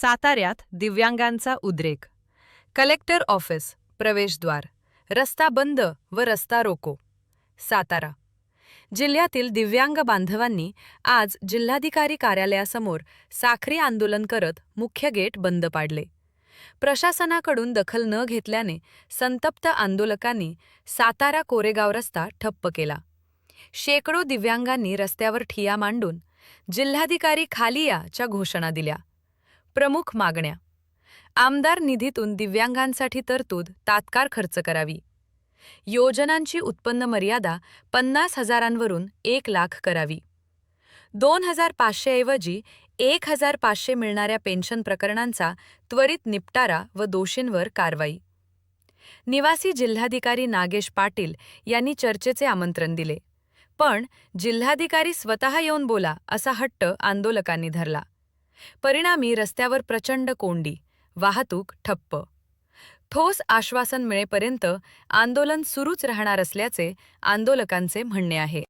साताऱ्यात दिव्यांगांचा उद्रेक. Collector office प्रवेशद्वार. रस्ता बंद व रस्ता रोको. सातारा. जिल्ह्यातील दिव्यांग बांधवांनी आज जिल्हाधिकारी कार्यालयासमोर साखरी आंदोलन करत मुख्य गेट बंद पाडले. प्रशासनाकडून दखल न घेतल्याने संतप्त आंदोलकांनी सातारा कोरेगाव रस्ता ठप्प केला. शेकडो दिव्यांगांनी रस्त्यावर ठिया मांडून जिल्हाधिकारी खाली याच्या घोषणा दिल्या. प्रमुख मागण्या. आमदार निधीतून दिव्यांगांसाठी तरतूद तात्काळ खर्च करावी. योजनांची उत्पन्न मर्यादा पन्नास हजारांवरून एक लाख करावी. दोन हजार पाचशेऐवजी एक हजार पाचशे मिळणाऱ्या पेन्शन प्रकरणांचा त्वरित निपटारा व दोषींवर कारवाई. निवासी जिल्हाधिकारी नागेश पाटील यांनी चर्चेचे आमंत्रण दिले. पण जिल्हाधिकारी स्वतः येऊन बोला असा हट्ट आंदोलकांनी धरला. परिणामी रस्त्यावर प्रचंड कोंडी वाहतूक ठप्प. ठोस आश्वासन मिळेपर्यंत आंदोलन सुरूच राहणार असल्याचे आंदोलकांचे म्हणणे आहे.